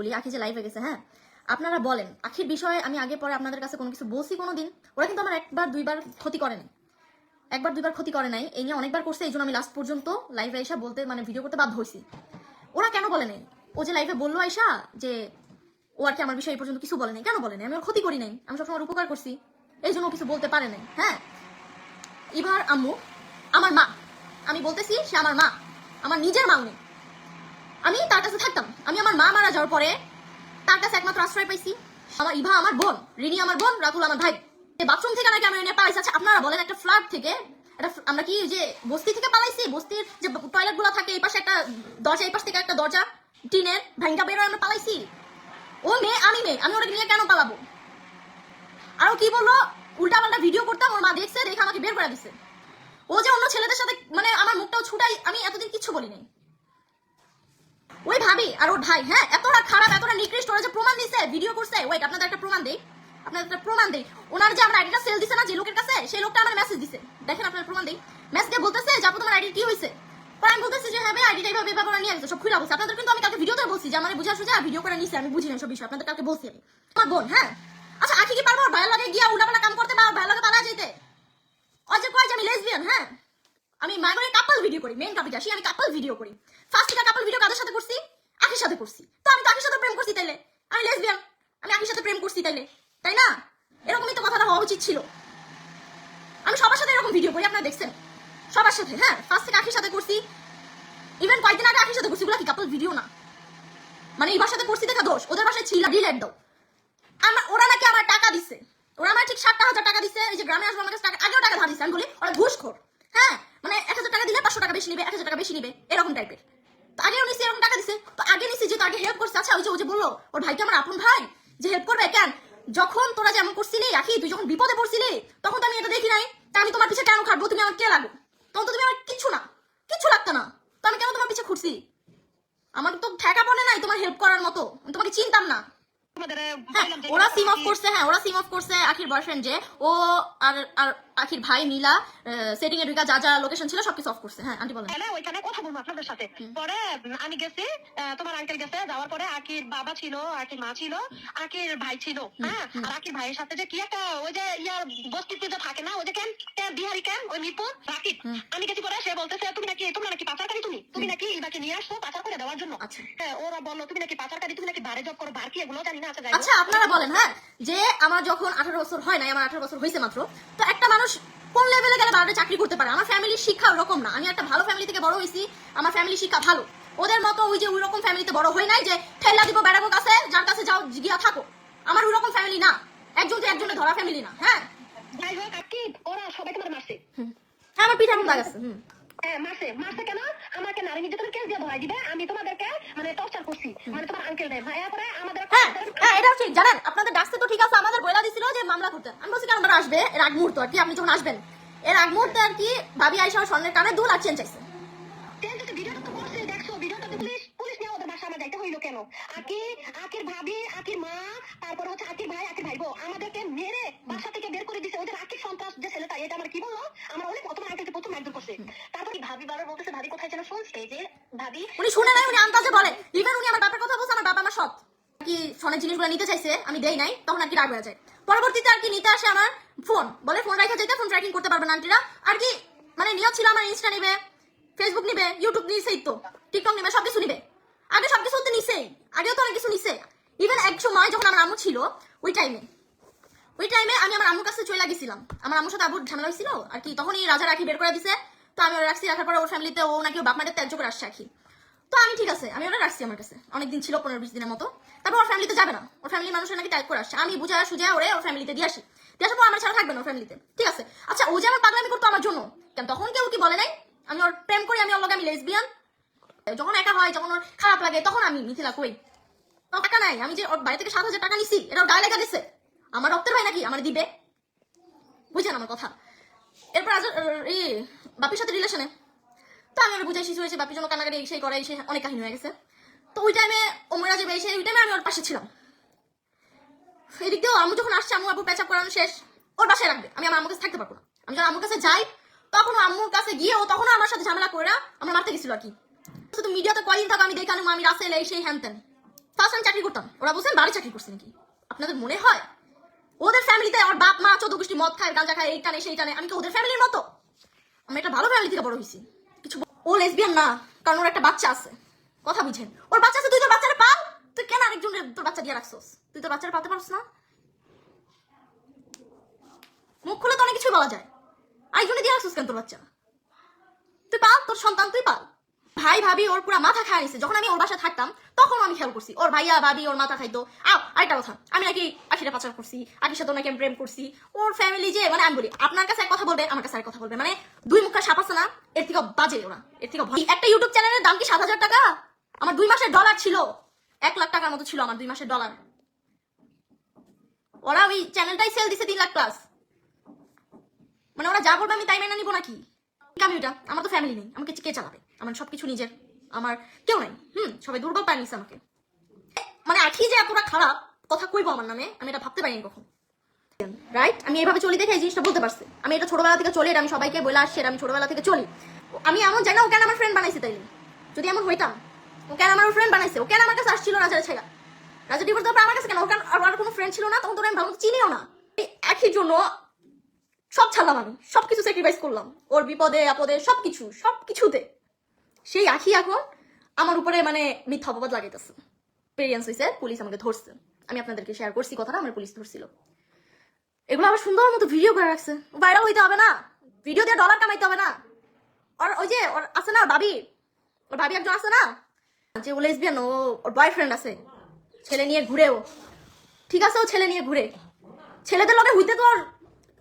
বলি, আখি যে লাইভে গেছে হ্যাঁ? আপনারা বলেন, আখির বিষয়ে আমি আগে পরে আপনাদের কাছে কোনো কিছু বলছি কোনো দিন ওরা কিন্তু আমার একবার দুইবার ক্ষতি করে নাই। একবার দুইবার ক্ষতি করে নাই। এই নিয়ে অনেকবার করছে, এই জন্য আমি লাস্ট পর্যন্ত লাইভে আইসা বলতে মানে ভিডিও করতে বাধ্য হয়েছি। ওরা কেন বলে নাই? ও যে লাইভে বলল আইসা যে ও আর কি আমার বিষয়ে এই পর্যন্ত কিছু বলে নাই। কেন বলে নাই? আমি ওর ক্ষতি করি নাই। আমি সবসময় উপকার করছি। এই জন্য কিছু বলতে পারে নাই হ্যাঁ? এবার আম্মু, আমার মা। আমি বলতেছি, সে আমার মা। আমার নিজের মা উনি। আমি তার কাছে থাকতাম। আমি আমার মা মারা যাওয়ার পরে তার কাছে একমাত্র আশ্রয় পাইছি। আমার ইভা আমার বোন, রিনি আমার বোন, রাতুল আমার ভাই। বাথরুম থেকে নাকি আমি এনে পালাইছি। আচ্ছা আপনারা বলেন একটা ফ্ল্যাট থেকে, একটা আমরা কি যে বস্তি থেকে পালাইছি? বস্তির যে টয়লেটগুলো থাকে, এই পাশে একটা দরজা, এই পাশ থেকে একটা দরজা, টিনের ভাঙ্গা বেরোয় আমরা পালাইছি। ও মেয়ে, আমি মেয়ে, আমি ওটাকে নিয়ে কেন পালাবো? আরও কি বলল? উল্টা পাল্টা ভিডিও করতাম, ওর মা দেখছে, দেখে আমাকে বের করে দিছে। ও যে অন্য ছেলেদের সাথে মানে আমার মুখটাও ছুটাই, আমি এতদিন কিচ্ছু বলি নাই ওই ভাবি আর ওর ভাই হ্যাঁ? এতটা খারাপ এতটা নিকৃষ্ট, ওরা যে প্রমাণ দিছে ভিডিও করছে। ওয়েট আপনাদের একটা প্রমাণ দেই। আপনাদের একটা প্রমাণ দেই। ওনার যে আমার আইডিটা সেল দিছে না, যে লোকের কাছে, সেই লোকটা আমার মেসেজ দিছে। দেখেন আপনার প্রমাণ দেই। মেসেজ বলতেছে, যে আপু, তোমার আইডি কি হয়েছে পরে আমি বলতেছি যে হ্যাঁ ভাই আইডিটা এইভাবে করে নিয়ে গেছে সব খুলে বলছে। আপনাদের কিন্তু আমি কালকে ভিডিওতে বলছি যে, আমার বুঝা সুঝা ভিডিও করে নিছে, আমি বুঝি না সব বিষয়, আপনাদের কালকে বলছি আমি। আমার বোন হ্যাঁ? আচ্ছা আখি কি পারব? ভাইয়ের লাগে গিয়া উল্টাপাল্টা কাম করতে বা ভাইয়ের লাগে পালা যেতে ও যে কয় যে আমি লেসবিয়ান হ্যাঁ? আমি মাগরে কাপল ভিডিও করি মেন টপিক আসি আমি কাপল ভিডিও করি। ফার্স্ট থেকে কাপল ভিডিও কাদের সাথে করছি? আখির সাথে করছি। তো আমি তো আখির সাথে প্রেম করছি তাইলে। আমি লেসবিয়ান আমি আখির সাথে প্রেম করছি তাইলে। তাই না? এরকমই তো কথাটা হওয়া উচিত ছিল। আমি সবার সাথে এরকম ভিডিও করি, আপনারা দেখছেন। সবার সাথে হ্যাঁ ফার্স্ট থেকে আখির সাথে করছি। ইভেন কয়েকদিন আগে আখির সাথে করছি ওগুলো কি কাপল ভিডিও না? মানে এই সাথে করছি দেখা দোষ। ওদের বাসায় ছিল ডিলেট দাও আমার ওরা নাকি আমার টাকা দিছে। ওরা আমার ঠিক ষাটটা হাজার টাকা দিছে, এই যে গ্রামে আসব আমার টাকা আগেও টাকা ধার দিছে। আমি বলি, ওরা ঘুষখোর হ্যাঁ মানে এক হাজার টাকা দিলে পাঁচশো টাকা বেশি নিবে, এক হাজার টাকা বেশি নিবে, এরকম টাইপের আগেও নিছে এরকম টাকা দিছে। তো আগে নিছে যে তাকে হেল্প করছে। আচ্ছা ওই যে ও যে বলল, ওর ভাইকে আমার আপন ভাই, যে হেল্প করবে, কেন? যখন তোরা যেমন করছিলি, আখি, তুই যখন বিপদে পড়ছিলি, তখন তো আমি এটা দেখি নাই। তা আমি তোমার পিছে কেন খাটবো? তুমি আমার কে লাগো? তখন তো তুমি আমার কিচ্ছু না। কিচ্ছু লাগতো না। তো আমি কেন তোমার পিছে ঘুরছি আমার তো ঠেকা পড়ে নাই তোমার হেল্প করার মতো। তোমাকে চিনতাম না। হ্যাঁ, ওরা সিম অফ করছে হ্যাঁ ওরা সিম অফ করছে আখির বয়ফ্রেন্ড যে ও আর আর আখির ভাই মিলা সেটিং এ ঢুকা যা যা লোকেশন ছিল সবকিছু অফ করছে। হ্যাঁ আন্টি বলেন। তাহলে ওইখানে কথা বলব আপনাদের সাথে। পরে আমি গেছি তোমার আঙ্কেল গেছে যাওয়ার পরে আকির বাবা ছিল আকির মা ছিল আকির ভাই ছিল হ্যাঁ আর আকির ভাইয়ের সাথে যে কি একটা ওই যে ইয়ার বস্তিতে যে থাকে না ওই যে কেন কেন বিহারি কেন ওই মিরপুর রাকিব। আমি গেছি পরে সে বলতেছে তুমি নাকি তোমরা নাকি পাচারকারী তুমি? তুমি নাকি ইবাকে নিয়ে আসছো পাচার করে দেওয়ার জন্য? আচ্ছা। হ্যাঁ ওরা বলল তুমি নাকি পাচারকারী তুমি নাকি বারে জব করো বার কি এগুলো জানি না আচ্ছা। আচ্ছা আপনারা বলেন হ্যাঁ যে আমার যখন আঠারো বছর হয় নাই আমার আঠারো বছর হয়েছে মাত্র তো একটা মানুষ কোন লেভেলে গেলে চাকরি করতে পারে? আমার ফ্যামিলির শিক্ষা ওরকম না। আমি একটা ভালো ফ্যামিলি থেকে বড় হয়েছি আমার ফ্যামিলি শিক্ষা ভালো। ওদের মতো ওই যে ওই রকম ফ্যামিলিতে বড় হই নাই যে ঠেলা দিব বেড়াবো কাছে যার কাছে যাও গিয়া থাকো। আমার ওই রকম ফ্যামিলি না। একজন যে একজনের ধরা ফ্যামিলি না হ্যাঁ? যাই হোক আকিব ওরা সবাই তোমার মারছে আমার পিঠা মন লাগাছে হুম। হ্যাঁ, মারছে মারছে কেন? আমাকে নারী নির্যাতনের কেস দিয়ে ধরাই দিবে। আমি তোমাদেরকে মানে টর্চার করছি। মানে তোমার আঙ্কেল দেয় ভাইয়া করে আমাদের হ্যাঁ হ্যাঁ এটাও ঠিক। জানেন আপনাদের ডাকতে তো ঠিক আছে আমাদের বইলা দিছিল যে মামলা করতে। আমি বলছি কেন আমরা আসবে? এর আগ মুহূর্ত আর কি আপনি যখন আসবেন। এর আগ মুহূর্তে আর কি ভাবি আইসা স্বর্ণের কারণে দু লাখ চাইছে। পুলিশ পুলিশ নিয়ে ওদের বাসা আমার যাইতে হইল কেন? আকির ভাবি আকির মা তারপর হচ্ছে আকির ভাই আকির ভাইবো আমাদেরকে মেরে বাসা থেকে বের করে দিছে ওদের আকির সন্ত্রাস যে ছেলেটা এটা আমার কি বলল আমার অনেক প্রথম আঙ্কেলকে প্রথম একদম করছে তারপর এই ভাবি বারবার বলতেছে উনি শুনে নাই, উনি আন্দাজে বলে। ইভেন উনি আমার বাবার কথা বলছে, আমার বাবা আমার সৎ। কি জিনিসগুলো নিতে চাইছে, আমি দেই নাই, তখন আর কি রাগ হয়ে যায়। পরবর্তীতে আর কি নিতে আসে আমার ফোন। বলে, ফোন রাখা ফোন ট্র্যাকিং করতে পারবে না আন্টিরা আর কি মানে নিয়ত ছিল আমার ইনস্টা নিবে ফেসবুক নিবে ইউটিউব নিছেই তো টিকটক নিবে নিবে। আগে সবকিছু তো নিছেই, আগেও তো অনেক কিছু নিছে। ইভেন এক সময় যখন আমার আম্মু ছিল, ওই টাইমে ওই টাইমে আমি আমার আম্মুর কাছে চলে গেছিলাম। আমার আম্মুর সাথে আবুর ঝামেলা হয়েছিল, আর কি তখনই রাজা রাখি বের করে দিছে। তো আমি ওরা রাখছি, রাখার পরে ওর ফ্যামিলিতে ও নাকি বাপ মায়ের ত্যায্য করে আসছে রাখি তো আমি ঠিক আছে, আমি ওরা রাখছি আমার কাছে। অনেকদিন ছিল পনেরো বিশ দিনের মতো। তারপর ওর ফ্যামিলিতে যাবে না। ওর ফ্যামিলি মানুষের নাকি টাইপ করে আসছে। আমি বুঝা সুজা ওরে ওর ফ্যামিলিতে দিয়ে আসি। দিয়ে আসার পর আমার ছাড়া থাকবে না ওর ফ্যামিলিতে ঠিক আছে? আচ্ছা ও যে আমার পাগলামি করতো আমার জন্য, কেন তখন কেউ কি বলে নাই? আমি ওর প্রেম করি, আমি লগে আমি লেসবিয়ান যখন একা হয়, যখন ওর খারাপ লাগে, তখন আমি মিথিলা কই? টাকা নাই। আমি যে ওর বাড়ি থেকে সাত হাজার টাকা নিছি, এটা ওর গায়ে লেখা দিছে। আমার রক্তের ভাই নাকি? আমার দিবে। বুঝছেন আমার কথা। এরপর আজ এই বাপির সাথে রিলেশনে তো আমি ওর বুঝাই শিশু হয়েছে বাপির জন্য কান্নাকাটি এই সেই করে এই সেই অনেক কাহিনী হয়ে গেছে। তো ওই টাইমে ওমরা যাবে এই ওই টাইমে আমি ওর পাশে ছিলাম। এদিক দিয়েও আমি যখন আসছি, আম্মু আবু প্যাচাপ করানো শেষ, ওর বাসায় রাখবে। আমি আমার আম্মুর কাছে থাকতে পারব না। আমি যখন আম্মুর কাছে যাই, তখন আম্মুর কাছে গিয়ে ও তখন আমার সাথে ঝামেলা করে আমার মারতে গেছিল আর কি। শুধু মিডিয়াতে কয়দিন থাকো, আমি দেখি আমি রাসেল, এই সেই হ্যান ত্যান ফার্স্ট আমি চাকরি করতাম। ওরা বলছেন বাড়ি চাকরি করছে নাকি? আপনাদের মনে হয়? ওদের ফ্যামিলিতে আমার বাপ, মা, চোদ্দ গোষ্ঠী মদ খায়, গাঁজা খায়, এই টানে, সেই টানে। আমি কি ওদের ফ্যামিলির মতো? আমি একটা ভালো ফ্যামিলি থেকে বড় হয়েছি। কিছু ও লেসবিয়ান না, কারণ ওর একটা বাচ্চা আছে। কথা বুঝেন। ওর বাচ্চা আছে তুই তোর বাচ্চাটা পাল? তুই কেন আরেকজন তোর বাচ্চা দিয়ে রাখছস? তুই তোর বাচ্চাটা পালতে পারছ না? মুখ খুলে তো অনেক কিছু বলা যায়। আরেকজনে দিয়ে রাখছস কেন তোর বাচ্চা? তুই পাল, তোর সন্তান, তুই পাল। ভাই ভাবি ওর পুরা মাথা খায় নিছে যখন আমি ওর বাসায় থাকতাম, তখন আমি খেয়াল করছি, ওর ভাইয়া, ভাবি, ওর মাথা খাইতো। আও, আরেকটা কথা, আমি নাকি আশিটা পাচার করছি, আখির সাথে নাকি আমি প্রেম করছি। ওর ফ্যামিলি যে মানে আমি বলি, আপনার কাছে এক কথা বলবে, আমার কাছে কথা বলবে। মানে দুই মুখা সাপ আছে না, এর থেকে বাজে ওরা, এর থেকে একটা ইউটিউব চ্যানেলের দাম কি সাত হাজার টাকা? আমার দুই মাসের ডলার ছিল। এক লাখ টাকার মতো ছিল আমার দুই মাসের ডলার ওরা ওই চ্যানেলটাই সেল দিছে তিন লাখ প্লাস মানে ওরা যা করবে আমি তাই মেনে নিবো নাকি? আমি ওটা আমার তো ফ্যামিলি নেই, আমাকে কে চালাবে? আমার সবকিছু নিজের। আমার কেউ নাই। হুম, সবাই দুর্বল পায় নিছে আমাকে। মানে আঠি যে এতটা খারাপ, কথা কইবো আমার নামে, আমি এটা ভাবতে পারিনি কখন। রাইট আমি এইভাবে চলি দেখে এই জিনিসটা বলতে পারছি। আমি এটা ছোটবেলা থেকে চলি আমি সবাইকে বলে আসছি আমি ছোটবেলা থেকে চলি। আমি এমন জানি ও কেন আমার ফ্রেন্ড বানাইছে তাইলে? যদি এমন হইতাম, ও কেন আমার ফ্রেন্ড বানাইছে? ও কেন আমার কাছে আসছিল ছেড়ে ছেড়া রাজা ডিভোর্স দেওয়ার আমার কাছে কেন? ওর আর আর কোনো ফ্রেন্ড ছিল না? তখন তো আমি চিনিও না। একই জন্য সব ছাড়লাম আমি। সবকিছু স্যাক্রিফাইস করলাম। ওর বিপদে, আপদে, সবকিছু, সবকিছুতে। সেই আখি এখন আমার উপরে মানে মিথ্যা অপবাদ লাগাইতেছে। এক্সপিরিয়েন্স হয়েছে পুলিশ আমাকে ধরছে। আমি আপনাদেরকে শেয়ার করছি কথাটা, আমার পুলিশ ধরছিল। এগুলো আবার সুন্দর মতো ভিডিও করে রাখছে। ভাইরাল হইতে হবে না। ভিডিও দিয়ে ডলার কামাইতে হবে না। আর ওই যে, ওর আছে না ভাবি। ওর ভাবি একজন আছে না? যে ও লেসবিয়ান ও, ওর বয়ফ্রেন্ড আছে। ছেলে নিয়ে ঘুরে ও ঠিক আছে, ও ছেলে নিয়ে ঘুরে। ছেলেদের লগে হইতে তো ওর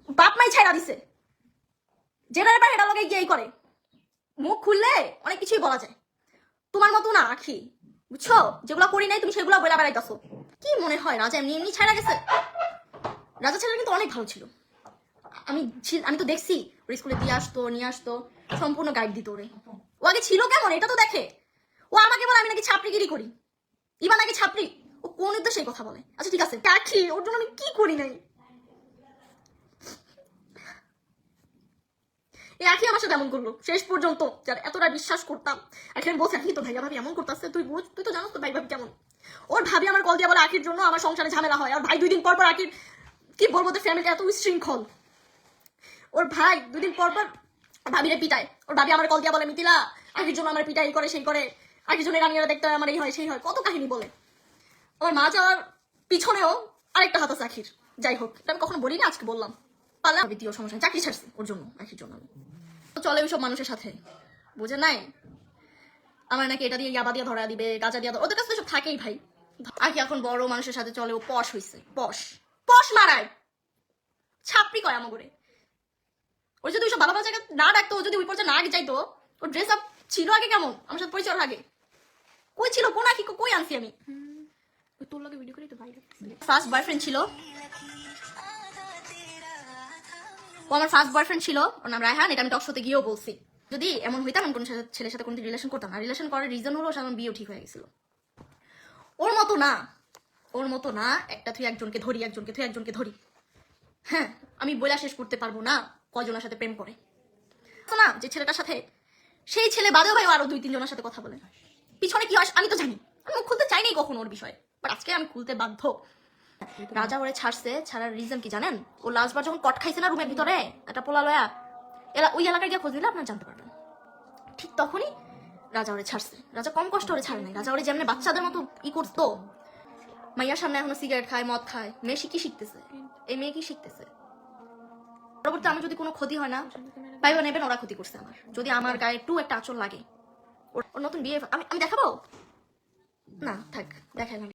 বাপ মাই ছাইড়া দিছে। যেটা ব্যাপার এটা লগে গিয়েই করে। মুখ খুললে অনেক কিছুই বলা যায়। তোমার মতো না, আখি। বুঝছ? যেগুলো করি নাই, তুমি সেগুলো বলে বেড়াইতেছো। কি মনে হয়, রাজা এমনি এমনি ছাড়া গেছে? রাজা ছেলেটা কিন্তু অনেক ভালো ছিল। আমি আমি তো দেখছি, ওর স্কুলে দিয়ে আসতো, নিয়ে আসতো, সম্পূর্ণ গাইড দিত ওরে। ও আগে ছিল কেমন, এটা তো দেখে। ও আমাকে বলে, আমি নাকি ছাপড়িগিরি করি। ইবা নাকি ছাপড়ি? ও কোন উদ্দেশ্যে কথা বলে? আচ্ছা ঠিক আছে। আখি, ওর জন্য আমি কি করি নাই? আখি আমার সাথে এমন করল। শেষ পর্যন্ত যার এতটা বিশ্বাস করতাম। আমি বলছি, আখি তো ভাইয়া ভাবি এমন করতেছে। তুই তুই তো জানোস তো ভাই ভাবি কেমন। ওর ভাবি আমার কল দিয়ে বলে, আখির জন্য আমার সংসারে ঝামেলা হয়। আর ভাই দুই দিন পর পর আখির, কি বলব তোর ফ্যামিলি এত উশৃঙ্খল। ওর ভাই দুদিন পর পর ওর ভাবিরে পিটায়। ওর ভাবি আমার কল দিয়ে বলে মিতিলা আখির জন্য আমার পিটাই করে, সেই করে। আখির জন্য রানিয়ারা দেখতে হয়, আমার এই হয়, সেই হয়। কত কাহিনী বলে। আমার মা যাওয়ার পিছনেও আরেকটা হাত আছে আখির। যাই হোক আমি কখনো বলি না আজকে বললাম। পালা দ্বিতীয় সমস্যা চাকরি ছাড়ছি ওর জন্য আখির জন্য আমি চলে ওইসব মানুষের সাথে। বুঝে নাই? আমার নাকি এটা দিয়ে ইয়াবা দিয়ে ধরা দিবে গাজা দিয়ে ওদের কাছে তো সব থাকেই ভাই। আখি এখন বড় মানুষের সাথে চলে ও পশ হইছে পশ। পশ মারায়। ছাপড়ি কয় আমাগরে। ওর যদি ওইসব ভালো ভালো জায়গায় না ডাকতো ও যদি ওই পর্যায়ে না আগে যাইতো ওর ড্রেস আপ ছিল আগে কেমন? আমার সাথে পরিচয় আগে। কই ছিল কোন আখি কই আনছি আমি? তোর লাগে ভিডিও করি তো বাইরে ফার্স্ট বয়ফ্রেন্ড ছিল। ও আমার ফার্স্ট বয়ফ্রেন্ড ছিল, ওর নাম রায়হান, এটা আমি টক শোতে গিয়েও বলছি। যদি এমন হইতাম, আমি কোনো ছেলের সাথে কোনোদিন রিলেশন করতাম না। রিলেশন করার রিজন হলো আমার বিয়েও ঠিক হয়ে গেছিল। ওর মতো না। ওর মতো না, একটা তুই একজনকে ধরি, একজনকে তুই একজনকে ধরি। হ্যাঁ আমি বইলা শেষ করতে পারব না কজনের সাথে প্রেম করে। না, যে ছেলেটার সাথে সেই ছেলে বাদেও ভাই আরও দুই তিনজনের সাথে কথা বলে। পিছনে কি হয়, আমি তো জানি। আমি খুলতে চাইনি কখনো ওর বিষয়ে। বাট আজকে আমি খুলতে বাধ্য। রাজা ওরে ছাড়ছে, ছাড়ার রিজন কি জানেন? ও লাস্টবার যখন কট খাইছে না রুমের ভিতরে, একটা পোলা লয়া, এরা ওই এলাকায় গিয়ে খোঁজ দিলে আপনার জানতে পারবেন। ঠিক তখনই রাজা ওরে ছাড়ছে। রাজা কম কষ্ট ওরে ছাড়ে নাই। রাজা ওরে যেমনি বাচ্চাদের মতো ই করতো। মাইয়ার সামনে এখনও সিগারেট খায়, মদ খায়। মেয়ে কি শিখতেছে? এই মেয়ে কি শিখতেছে? পরবর্তী আমার যদি কোনো ক্ষতি হয় না ভাইবা নেবেন, ওরা ক্ষতি করছে আমার। যদি আমার গায়ে একটু একটা আচল লাগে। ওর নতুন বিয়ে আমি আমি দেখাবো? না, থাক, দেখাই